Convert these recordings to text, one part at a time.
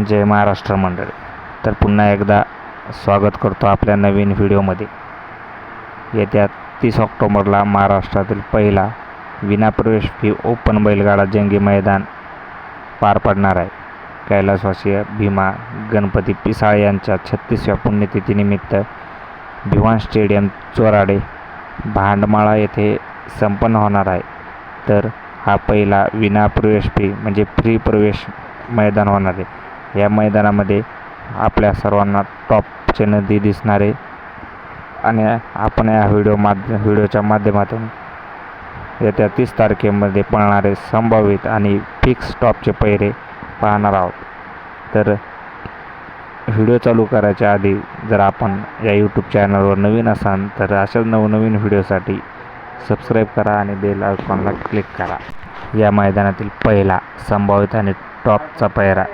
जय महाराष्ट्र मंडळी. तर पुन्हा एकदा स्वागत करतो आपल्या नवीन व्हिडिओमध्ये. येत्या तीस ऑक्टोबरला महाराष्ट्रातील पहिला विनाप्रवेश फी ओपन बैलगाडा जंगी मैदान पार पडणार आहे. कैलासवासीय भीमा गणपती पिसाळ यांच्या छत्तीसव्या पुण्यतिथीनिमित्त भिवान स्टेडियम चोराडे भांडमाळा येथे संपन्न होणार आहे. तर हा पहिला विनाप्रवेश फी म्हणजे फ्री प्रवेश मैदान होणार आहे. या मैदानामध्ये आपल्या सर्वांना टॉपचे नदी दिसणारे. आणि आपण या व्हिडिओ माध्य व्हिडिओच्या माध्यमातून येत्या तीस तारखेमध्ये पळणारे संभावित आणि फिक्स टॉपचे पैरे पाहणार आहोत. तर व्हिडिओ चालू करायच्या आधी जर आपण या यूट्यूब चॅनलवर नवीन असाल तर अशाच नवनवीन व्हिडिओसाठी सबस्क्राईब करा आणि बेल आयकॉनला क्लिक करा. या मैदानातील पहिला संभावित आणि टॉपचा पैरा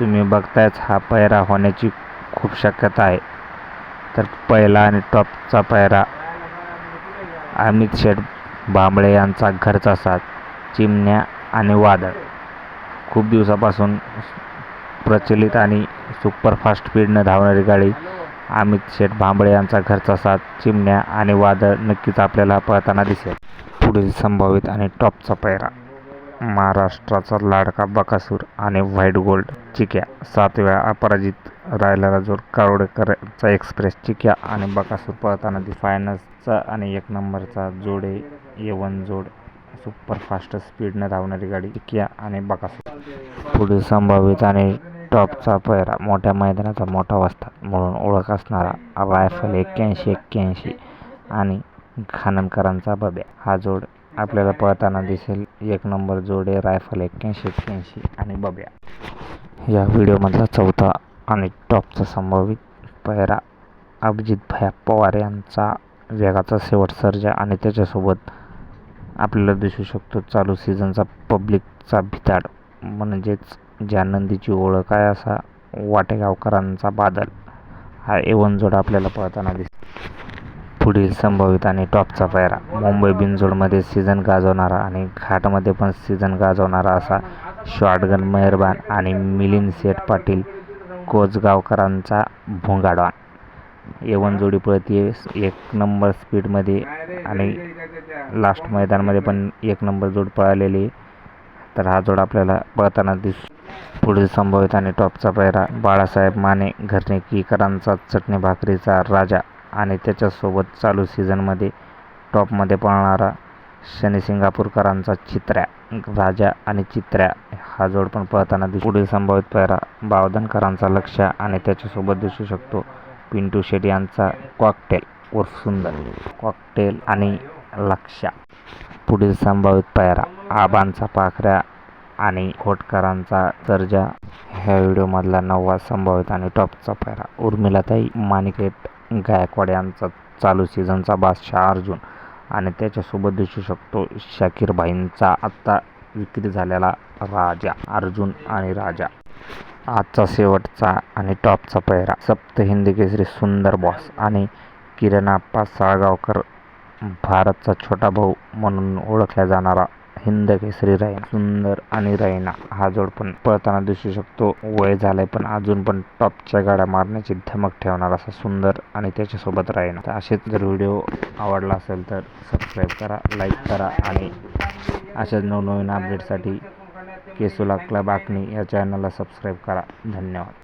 तुम्ही बघतायच हा पैरा होण्याची खूप शक्यता आहे. तर पहिला आणि टॉपचा पैरा अमित शेठ भांबळे यांचा घरचा साथ चिमण्या आणि वादळ. खूप दिवसापासून प्रचलित आणि सुपरफास्ट स्पीडनं धावणारी गाडी अमित शेठ भांबळे यांचा घरचा साथ चिमण्या आणि वादळ नक्कीच आपल्याला पळताना दिसेल. पुढील संभावित आणि टॉपचा पैरा महाराष्ट्राचा लाडका बकासूर आणि व्हाईट गोल्ड चिक्या. सात वेळा अपराजित राहिलेला जोड कारोडेकरचा एक्सप्रेस. चिक्या आणि बकासूर पळताना दिस फायनलचा आणि एक नंबरचा जोडे येवन जोड सुपरफास्ट स्पीडनं धावणारी गाडी चिक्या आणि बकासूर. पुढील संभावित आणि टॉपचा पैरा मोठ्या मैदानाचा मोठा वस्ता म्हणून ओळख असणारा रायफल एक्क्याऐंशी एक्क्याऐंशी आणि खानमकरांचा बब्या. हा जोड आपल्याला पळताना दिसेल एक नंबर जोडे रायफल एक्क्याऐंशी एक्क्याऐंशी आणि बब्या. या व्हिडिओमधला चौथा आणि टॉपचा संभावित पैरा अभिजित भया पवार यांचा वेगाचा शेवट सर्जा आणि त्याच्यासोबत आपल्याला दिसू शकतो चालू सीझनचा पब्लिकचा भिताड. म्हणजेच ज्या नंदीची ओळख आहे असा वाटेगावकरांचा बादल. हा एवन जोडा आपल्याला पळताना दिसतो पुढील संभावित आणि टॉपचा पायरा. मुंबई बिनजोडमध्ये सीझन गाजवणारा आणि घाटमध्ये पण सीझन गाजवणारा असा शॉटगन मेहरबान आणि मिलिंद सेठ पाटील कोचगावकरांचा भोंगाडवान. एवन जोडी पळती एक नंबर स्पीडमध्ये आणि लास्ट मैदानमध्ये पण एक नंबर जोड पळालेली. तर हा जोड आपल्याला पळताना दिस पुढील संभावित आणि टॉपचा पायरा बाळासाहेब माने घरनेकीकरांचा चटणी भाकरीचा राजा. आणि त्याच्यासोबत चालू सीझनमध्ये टॉपमध्ये पळणारा शनी सिंगापूरकरांचा चित्र्या राजा आणि चित्र्या हा जोड पण पळताना दिस पुढील संभावित पैरा बावधनकरांचा लक्ष आणि त्याच्यासोबत दिसू शकतो पिंटू शेट यांचा कॉकटेल उर्फ सुंदर. कॉकटेल आणि लक्षा पुढील संभावित पैरा आबांचा पाखऱ्या आणि खोटकरांचा दर्जा. ह्या व्हिडिओमधला नववा संभावित आणि टॉपचा पैरा उर्मिलाताई मानिकेट गायकवाड यांचा चालू सीझनचा बादशाह अर्जुन. आणि त्याच्यासोबत दिसू शकतो शाकीर भाईंचा आत्ता विक्री झालेला राजा अर्जुन आणि राजा. आजचा शेवटचा आणि टॉपचा पैरा सप्त हिंदी केसरी सुंदर बॉस आणि किरण आप्पा साळगावकर भारतचा छोटा भाऊ म्हणून ओळखला जाणारा हिंद केसरी रैना सुंदर आणि रैना. हा जोड पण पळताना दिसू शकतो. वय झालंय पण अजून पण टॉपच्या गाड्या मारण्याची धमक ठेवणार असा सुंदर आणि त्याच्यासोबत रायना तर असेच जर व्हिडिओ आवडला असेल तर सबस्क्राईब करा लाईक करा आणि अशाच नवनवीन अपडेटसाठी केसुला क्लब आखणी या चॅनलला सबस्क्राईब करा. धन्यवाद.